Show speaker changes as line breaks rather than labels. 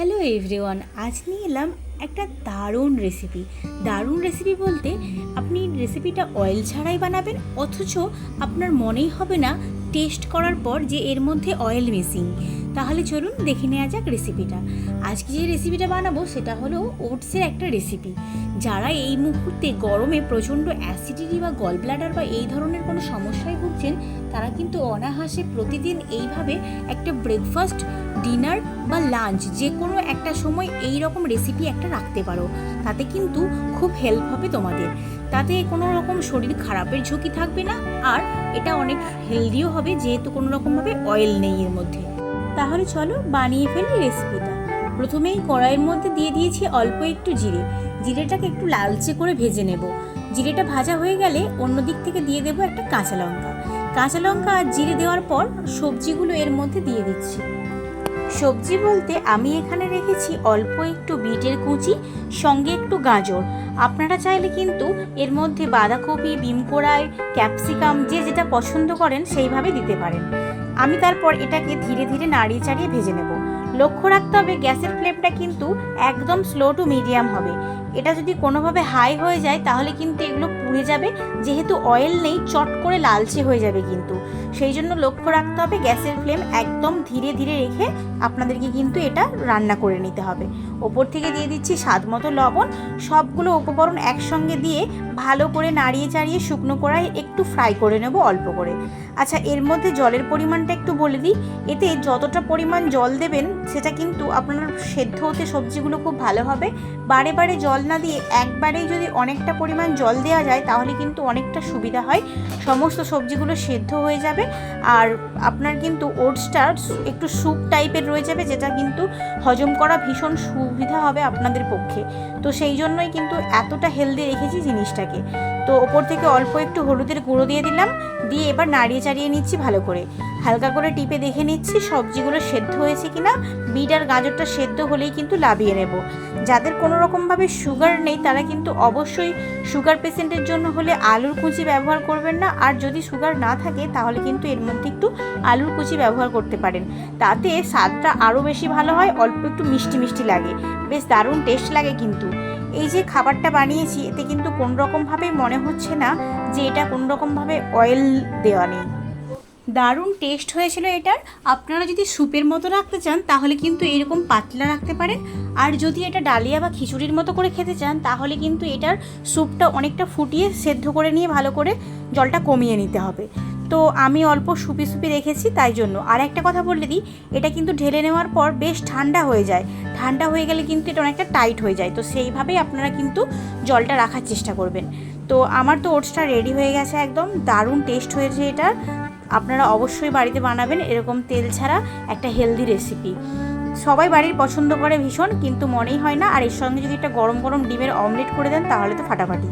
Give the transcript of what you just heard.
Hello everyone আজ নিয়ে এলাম একটা দারুণ রেসিপি দারুণ রেসিপি বলতে আপনি রেসিপিটা অয়েল ছাড়াই বানাবেন, অথচ আপনার মনেই হবে না টেস্ট করার পর যে এর মধ্যে অয়েল মিসিং তাহলে চলুন দেখে নেওয়া যাক রেসিপিটা আজকে যে রেসিপিটা বানাবো, সেটা হলো ওটসের একটা রেসিপি যারা এই মুহূর্তে গরমে প্রচণ্ড অ্যাসিডিটি বা গল ব্লাডার বা এই ধরনের কোনো সমস্যায় ভুগছেন, তারা কিন্তু অনাহাসে প্রতিদিন এইভাবে একটা ব্রেকফাস্ট ডিনার বা লাঞ্চ যে কোনো একটা সময় এই রকম রেসিপি একটা রাখতে পারো। তাতে কিন্তু খুব হেল্প হবে তোমাদের। তাতে কোনো রকম শরীর খারাপের ঝুঁকি থাকবে না, আর এটা অনেক হেলদিও হবে, যেহেতু কোনো রকমভাবে অয়েল নেই এর মধ্যে। তাহলে চলো বানিয়ে ফেলি রেসিপিটা প্রথমেই কড়াইয়ের মধ্যে দিয়ে দিয়েছি অল্প একটু জিরে। জিরেটাকে একটু লালচে করে ভেজে নেব। জিরেটা ভাজা হয়ে গেলে অন্য দিক থেকে দিয়ে দেবো একটা কাঁচা লঙ্কা। কাঁচা লঙ্কা আর জিরে দেওয়ার পর সবজিগুলো এর মধ্যে দিয়ে দিচ্ছি। সবজি বলতে আমি এখানে রেখেছি অল্প একটু বিটের কুচি, সঙ্গে একটু গাজর। আপনারা চাইলে কিন্তু এর মধ্যে বাঁধাকপি বিম কোড়াই, ক্যাপসিকাম, যে যেটা পছন্দ করেন সেইভাবে দিতে পারেন। আমি তারপর এটাকে ধীরে ধীরে নাড়িয়ে চাড়িয়ে ভেজে নেব। লক্ষ্য রাখতে হবে গ্যাসের ফ্লেমটা কিন্তু একদম স্লো টু মিডিয়াম হবে। এটা যদি কোনোভাবে হাই হয়ে যায় তাহলে কিন্তু এগুলো পুড়ে যাবে, যেহেতু অয়েল নেই, চট করে লালচে হয়ে যাবে কিন্তু। সেই জন্য লক্ষ্য রাখতে হবে গ্যাসের ফ্লেম একদম ধীরে ধীরে রেখে আপনাদেরকে কিন্তু এটা রান্না করে নিতে হবে। ওপর থেকে দিয়ে দিচ্ছি স্বাদ মতো লবণ। সবগুলো উপকরণ একসঙ্গে দিয়ে ভালো করে নাড়িয়ে চাড়িয়ে শুকনো কড়াই একটু ফ্রাই করে নেব অল্প করে। আচ্ছা এর মধ্যে জলের পরিমাণটা একটু বলে দিই। এতে যতটা পরিমাণ জল দেবেন, সেটা কিন্তু আপনার সেদ্ধ হতে সবজিগুলো খুব ভালো হবে। বারে বারে জল না দিয়ে একবারেই যদি অনেকটা পরিমাণ জল দেওয়া যায়, তাহলে কিন্তু অনেকটা সুবিধা হয়। সমস্ত সবজিগুলো সেদ্ধ হয়ে যাবে। আর আপনার কিন্তু ওটসটা একটু স্যুপ টাইপের রয়ে যাবে, যেটা কিন্তু হজম করা ভীষণ সুবিধা হবে আপনাদের পক্ষে। তো সেই জন্যই কিন্তু এতটা হেলদি রেখেছি জিনিসটাকে। তো ওপর থেকে অল্প একটু হলুদের গুঁড়ো দিয়ে দিলাম, দিয়ে এবার নাড়িয়ে চাড়িয়ে নিচ্ছি ভালো করে। হালকা করে টিপে দেখে নিচ্ছি সবজিগুলো সেদ্ধ হয়েছে কিনা। বিট আর গাজরটা সেদ্ধ হলেই কিন্তু লাভিয়ে নেব। যাদের কোনো রকমভাবে সুগার নেই, তারা কিন্তু অবশ্যই সুগার পেশেন্টের জন্য হলে আলুর কুচি ব্যবহার করবেন না। আর যদি সুগার না থাকে, তাহলে কিন্তু এর মধ্যে একটু আলুর কুচি ব্যবহার করতে পারেন। তাতে স্বাদটা আরও বেশি ভালো হয়, অল্প একটু মিষ্টি মিষ্টি লাগে। বেশ দারুণ টেস্ট লাগে কিন্তু। এই যে খাবারটা বানিয়েছি, এতে কিন্তু কোন রকমভাবেই মনে হচ্ছে না যে এটা কোন রকমভাবে অয়েল দেওয়া নেই। দারুণ টেস্ট হয়েছিল এটার। আপনারা যদি স্যুপের মতো রাখতে চান, তাহলে কিন্তু এরকম পাতলা রাখতে পারেন। আর যদি এটা ডালিয়া বা খিচুড়ির মতো করে খেতে চান, তাহলে কিন্তু এটার স্যুপটা অনেকটা ফুটিয়ে সেদ্ধ করে নিয়ে ভালো করে জলটা কমিয়ে নিতে হবে। তো আমি অল্প সুপি সুপি রেখেছি তাই জন্য। আর একটা কথা বলে দিই, এটা কিন্তু ঢেলে নেওয়ার পর বেশ ঠান্ডা হয়ে যায়। ঠান্ডা হয়ে গেলে কিন্তু এটা অনেকটা টাইট হয়ে যায়। তো সেইভাবেই আপনারা কিন্তু জলটা রাখার চেষ্টা করবেন। তো আমার তো ওটসটা রেডি হয়ে গেছে একদম। দারুণ টেস্ট হয়েছে এটা আপনারা অবশ্যই বাড়িতে বানাবেন, এরকম তেল ছাড়া একটা হেলদি রেসিপি সবাই বাড়ির পছন্দ করে ভীষণ, কিন্তু মনেই হয় না, আর এর সঙ্গে যদি একটা গরম গরম ডিমের অমলেট করে দেন, তাহলে তো ফাটাফাটি।